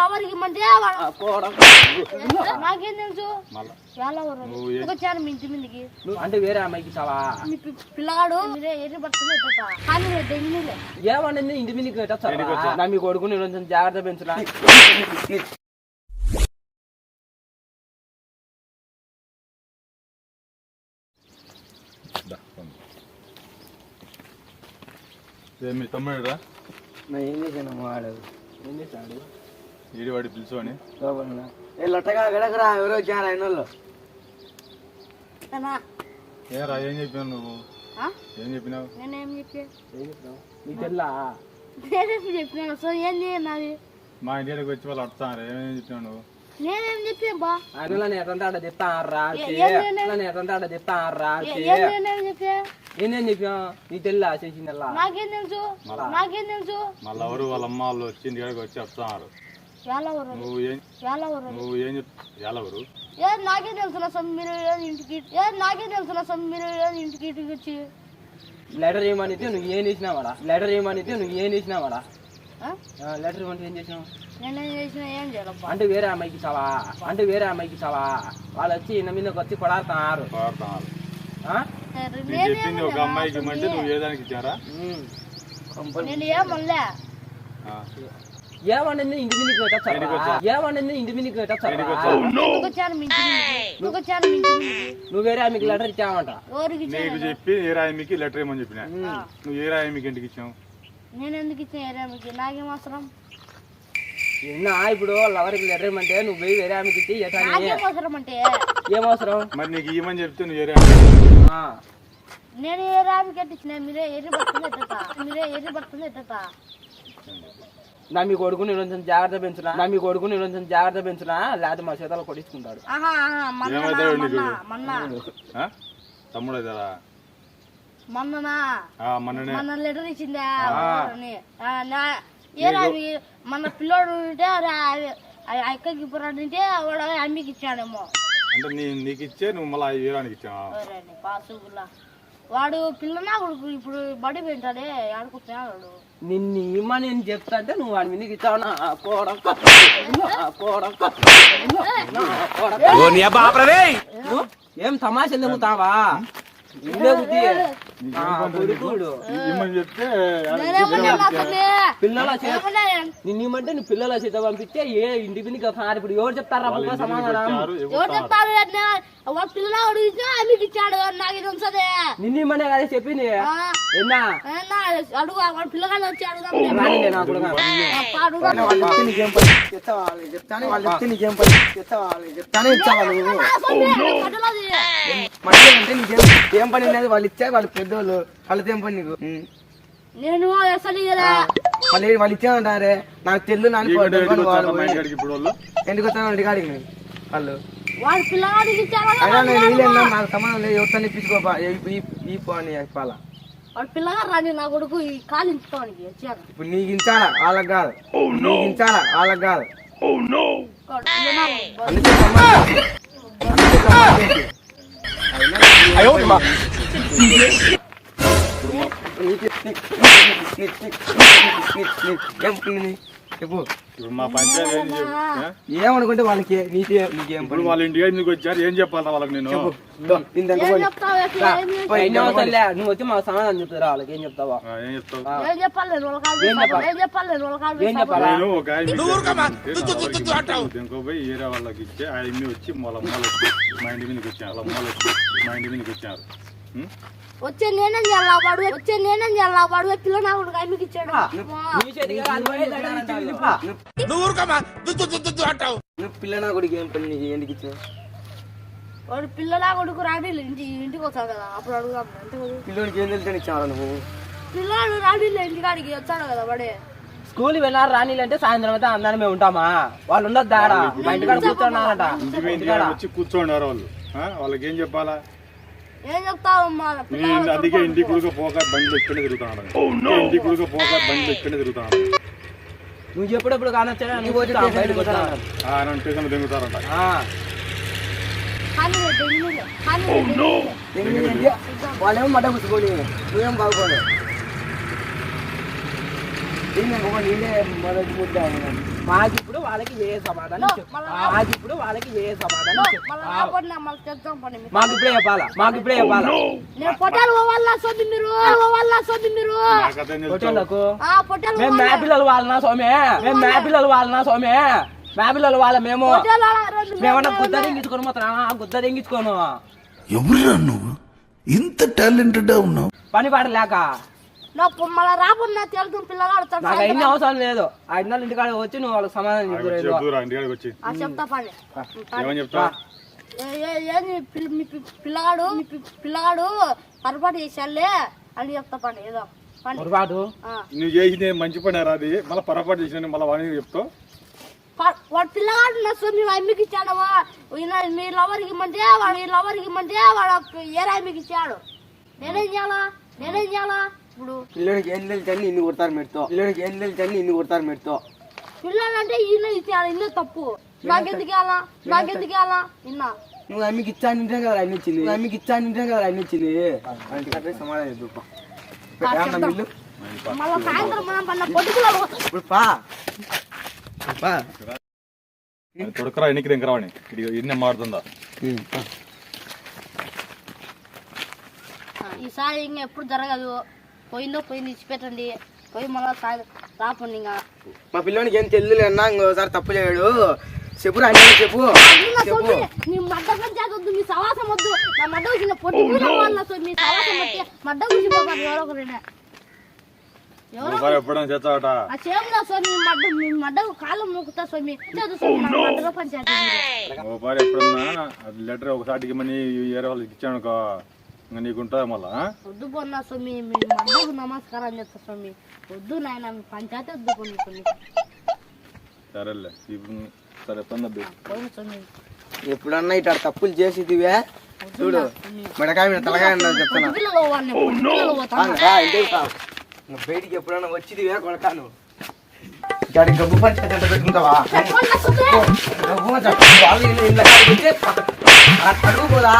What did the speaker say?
లవర్కి ఇమ్మంటే. నాకేం తెలుసు? వచ్చాను మీ ఇంటి మీదకి. నువ్వు అంటే వేరే అమ్మాయికి ఇచ్చావా మీ పిల్లగాడు మీరే ఎర్రి పడుతుంది కానీ ఇంటి మీదకి వచ్చా. నా మీ కొడుకుని కొంచెం జాగ్రత్త పెంచురా మీ తమ్ముడురా నేను ఏం చేశాను వాడు. ఏం చేశాడు? ఈడి వాడి పిలుచుకొని. లోపల ఏ లొట్టగా గడకరా ఎవరో వచ్చారు ఆయన వాళ్ళు? ఏ రా ఏం చెప్పినావు నువ్వు? ఆ? ఏం చెప్పినావు? నేనేం చెప్పా ఏం చెప్తావు నీకు తెల్లా? నేనేం చెప్పినాను సో ఏం నాది? మా ఇంటికి వచ్చి వాళ్ళు అడుగుతారు ఏమేం చెప్పినావు నువ్వు? నేనేం బా. చెప్తారా నేను- ఎట్లంటే ఆడ చెప్తారా ఏ- ఏం నేనేం చెప్పా నేనేం చెప్పా నీకు తెల్లా చేసిందల్లా నాకేం తెలుసు? నాకేం తెలుసు? మళ్ళీ ఎవరు వాళ్ళ అమ్మ వాళ్ళు వచ్చి ఇంటికి వచ్చి ఊరు నువ్వు ఏం నువ్వు ఏం నాకే తెలుసు నా మీరు ఏది ఇంటికి ఏ నాకే తెలుసు నా మీరు ఏది ఇంటికి ఇంటికి వచ్చి. లెటర్ ఏమనితే నువ్వు ఏం చేసినావాడా లెటర్ ఏమనితే నువ్వు ఏం చేసినావాడా ఆ? లెటర్ ఇవ్వంటే ఏం చేసినావు? నేనేం చేసినా ఏం చేయాలబ్బా అంటే వేరే అమ్మాయికి ఇచ్చావా అంటే వేరే అమ్మాయికి ఇచ్చావా వాళ్ళు వచ్చి ఇన్న మీదకి వచ్చి కొడాడుతున్నారు వాడుతున్నారు ఆ? నేను చెప్పింది ఒక అమ్మాయికి ఇమ్మంటే నువ్వు ఏ దానికి ఇచ్చారా? ఉమ్. నేను ఏమనలే. ఆ. ఏమన్నా ఇంటి మీదకి పెట్టొచ్చా. ఏమన్నా ఇంటి మీదకి పెట్టొచ్చా? నువ్వు వేరే ఆమెకి లెటర్ ఇచ్చావంట? ఎవరికి నీకు చెప్పి ఏ రాయమికి లెటర్ ఏమని చెప్పినా? నువ్వు ఏ రాయమికి ఇంటికి ఇచ్చావు? నేను ఎందుకు ఇచ్చాను ఏరామికి నాకేం అవసరం? నిన్న ఇప్పుడు లవర్కి లెటర్ ఇవ్వమంటే నువ్వు పోయి వేరే ఆమెకి ఇచ్చి అవసరం అంటే? ఏం అవసరం? మరి నీకు ఇవ్వమని చెప్తే నువ్వు ఏ ఆ. నేను ఏరామికి అంటే ఇచ్చిన? మీరే ఎర్రి పడుతుంది ఎట్టట మీరే ఎర్రి పడుతుంది ఎట్టట నా మీ కొడుకుని కొంచెం జాగ్రత్త పెంచునా నా మీ కొడుకుని కొంచెం జాగ్రత్త పెంచునా లేకపోతే మా చేతాలు కొట్టించుకుంటాడు? తమ్ముడు అవుతారా మొన్ననా? మన లెటర్ ఇచ్చిందా? అని. ఆ, నా- ఏరా అవి మన పిల్లోడు ఉంటే అక్కకి ఇప్పుడు అంటే వాడు అమ్మికి ఇచ్చాడేమో. అంటే నీ నీకు ఇచ్చే నువ్వు మళ్ళీ వీరానికి ఇచ్చావా? వాడు పిల్లనా కొడుకు ఇప్పుడు బడి పెట్టాడే ఆడుకుంటున్నాడు నిన్ను ఇమ్మని నేను చెప్తా అంటే నువ్వు వాడి మీదకి ఇచ్చావు నా కొడక. నా కొడక. నా కొడక. నువ్వు ఏం తమాషా ఎందుకుతావా ఇండే బుద్ధి ఆ, కొడుకుడు ఇమ్మని చెప్తే నేనేమన్నా అసలు పిల్లల చే ఏమన్నా నిన్ను ఇమ్మంటే నువ్వు పిల్లల చేత పంపిస్తే ఏ ఇంటి వస్తున్నారు ఇప్పుడు ఎవరు చెప్తారా? సమాధానం? ఎవరు చెప్తారు? కొడుకు అమ్మికి ఇచ్చాడు నాకు ఇది ఉంచదే. నిన్ను ఇమ్మనే కదా చెప్పింది? అడుగు వాడు పిల్లగానే వచ్చి అడుగుదాం. నీకేం పని? చెప్తావా చెప్తానే వాళ్ళు నీకేం పని? చెప్తావా చెప్తానే ఇచ్చావా నువ్వు? మళ్ళీ అంటే నీకేం ఏం పని లేదు వాళ్ళు ఇచ్చా వాళ్ళు పెద్దోళ్ళు. వాళ్ళతో ఏం పని నీకు. నేను అసలు వాళ్ళు ఇచ్చామంటారే నాకు తెల్లు నాని ఎందుకు వస్తాను ఇంటికాడికి వాళ్ళు. వాడు పిల్లగాడికి ఇచ్చాడు అయినా నేను వీళ్ళేనా నాకు సంబంధం లేదు. ఎవరితో ఇప్పించుకోపా ఈ పో అని చెప్పాలా వాడు రాని నా కొడుకు ఈ కాలు ఇంచుకోవడానికి వచ్చాడు. ఇప్పుడు నీకు ఇంచాలా? వాళ్ళకి కాదు. నీకు ఇంచాలా? వాళ్ళకి అందుకే సంబంధం ఏంటి? నీకు- నీకు- నీకు- చెప్పు. ఇప్పుడు మా పంచాయతీ ఏం చెప్పు? ఏమనుకుంటే వాళ్ళకి నీకే నీకేం ఇప్పుడు పని? వాళ్ళ ఇంటికి ఎందుకు వచ్చారు? ఏం చెప్పాలి వాళ్ళకి నేను? దో, ఇంతకు ఏం పోనీ. చెప్తావు? ఎట్లా? ఏం చేస్తావు? పోయి, ఎన్ని అవసరంలే నువ్వు వచ్చి మాకు సమాధానం చెప్తారా వాళ్ళకి. ఏం చెప్తావా? ఆ, ఏం చెప్తావు? ఏం చెప్పాలి? నేను వాళ్ళ కాలు తీస్తాను. ఏం చెప్పాలి? నేను వాళ్ళ కాలు ఏం తీస్తాను. చెప్పాలా? నేను ఒక ఆయన ఇంకో పోయి ఏరే వాళ్ళకి ఇచ్చే ఆ ఎమ్మి వచ్చి వాళ్ళ అమ్మలు వచ్చి మా ఇంటి మీదకి వచ్చారు. వాళ్ళ అమ్మలు వచ్చి మా ఇంటి మీదకి వచ్చారు? వచ్చే నేనేం చేయాలా? వాడు వచ్చే నేనేం చేయాలా? వాడు పిల్ల నా కొడుకు అమ్మికి ఇచ్చాడు. నువ్వు పిల్లనా కొడుకు ఏం పని ఎందుకు ఇచ్చావు? వాడు పిల్ల నా కొడుకు రాని ఇంటి ఇంటికి వచ్చాడు కదా. అప్పుడు అడుగుదాం? పిల్లోనికి ఏం తెలుసు ఇచ్చావు నువ్వు? పిల్లాడు రాని ఇంటికాడికి వచ్చాడు కదా వాడే. స్కూల్ వెళ్ళారు రానిలు అంటే సాయంత్రం అయితే అందరం మేము ఉంటామా? వాళ్ళు ఉండదు దాడ మా ఇంటికాడ కూర్చున్నారట. ఇంటి మీద వచ్చి కూర్చోండారు వాళ్ళు. ఆ? వాళ్ళకి ఏం చెప్పాలా? ఏం చెప్తావు అమ్మా? నేను అందుకే ఇంటి కుడుక పోక బండ్లు ఎక్కడే తిరుగుతాను ఇంటి కుడుక పోక బండ్లు ఎక్కడే తిరుగుతాను నువ్వు ఎప్పుడెప్పుడు కానొచ్చా నువ్వు వచ్చి బయటకు స్టేషన్. ఏంటి? వాళ్ళేమో మడ్డ పుచ్చుకోని నువ్వేం బాగుకోలేదు మాకిప్పుడు వాళ్ళకి ఏ సమాధానం వాళ్ళకి ఏ సమాధానం మీకు. మాకు. ఇప్పుడే చెప్పాలా? మాకు ఇప్పుడే చెప్పాలా. హోటళ్ళకు ఆ పొట్టాలు మేము మే పిల్లలు వాళ్ళనా సోమే మేము మే పిల్లలు వాళ్ళనా సోమే మే పిల్లలు వాళ్ళ మేము మేమన్నా గుద్ద దింగించుకొని పోతున్నా గుద్ద దింగించుకోను. ఎవరురా నువ్వు? ఇంత టాలెంటెడ్ ఉన్నావు. పని పాట లేక నా మళ్ళీ రాబడి తెలుసు పిల్లగాడు నాకు అవసరం లేదు. ఐదు నెలల ఇంటికాడ వచ్చి నువ్వు వాళ్ళకి సమాధానం చెప్తా పని. ఏమని చెప్తా? ఏంది పిల్లగాడు పిల్లగాడు పొరపాటు చేశాలే అని చెప్తా పని ఏదో పొరపాటు. నువ్వు చేసింది మంచి పని రా అది. మళ్ళీ పొరపాటు చేసిన మళ్ళీ వాడిని చెప్తావు? వాడు పిల్లగాడు నా సొమ్మి అమ్మికి ఇచ్చాడవా ఈయన మీ లవర్కి ఇమ్మంటే వాడు ఈ లవర్కి ఇమ్మంటే వాడు ఏ అమ్మికి ఇచ్చాడు. నేనేం చేయాలా? నేనేం చేయాలా? ఇప్పుడు పిల్లడికి ఏం తెలుసు ఇన్ని కొడతారు మెట్టుతో పిల్లడికి ఏం తెలుసు ఇన్ని కొడతారు మెట్టుతో పిల్లలంటే ఈయన ఇచ్చాడు ఇన్న తప్పు. నాకెందుకు ఇవ్వాలా? నాకెందుకు ఇవ్వాలా? ఇన్నా. నువ్వు అమ్మికి ఇచ్చా నింటే కదా అన్ని ఇచ్చింది నువ్వు అమ్మికి ఇచ్చా నింటే కదా అన్ని ఇచ్చింది అంటే సమాధానం మిల్లు మళ్ళీ సాయంత్రం మనం పన్న ఇప్పుడు పా. పా. ఈసారి ఇంకా ఎప్పుడు జరగదు. పోయిందో పోయింది ఇచ్చిపెట్టండి పోయి మళ్ళీ రాపండి ఇంకా. మా పిల్లోనికి ఏం తెలియదు అన్నా ఇంకోసారి తప్పు చేయడు. చెప్పు చెప్పు. నా చెప్పు. మడ్డ పంచాయతీ మీ సవాసం వద్దు. నా మడ్డ వచ్చిన పొట్టి కూడా వాళ్ళ సొమ్ము, మీ సవాసం బట్టి మడ్డ గుచ్చిపోతారు ఎవరో ఒకరైనా ఎవరో ఒకసారి ఎప్పుడైనా చేస్తావట? ఆ చేయంలో స్వామి మీ మడ్డ మీ మడ్డ కాలం మూకుతా స్వామి. చదువు స్వామి నా మడ్డలో పంచాయతీ ఎప్పుడన్నా లెటర్ ఒకసారికి మనీ వేరే వాళ్ళకి ఇచ్చాను మళ్ళా? వద్దు పోన్నా స్వామి నమస్కారం చేస్తా స్వామి. వద్దు నాయన పంచాయతీ వద్దు కొన్ని కొన్ని. సరేలే ఇప్పుడు సరే స్వామి. ఎప్పుడన్నా ఇట్లా తప్పులు చేసేదివే? చూడు మెడకాయ మీద తలకాయ చెప్తున్నా. నువ్వు బయటికి ఎప్పుడన్నా వచ్చిదివే కొడతాను. ఇక్కడ గబ్బు పంచాయతీ ఎంత పెట్టుకుంటావా. గబ్బు వాళ్ళు అడుగు పోదా?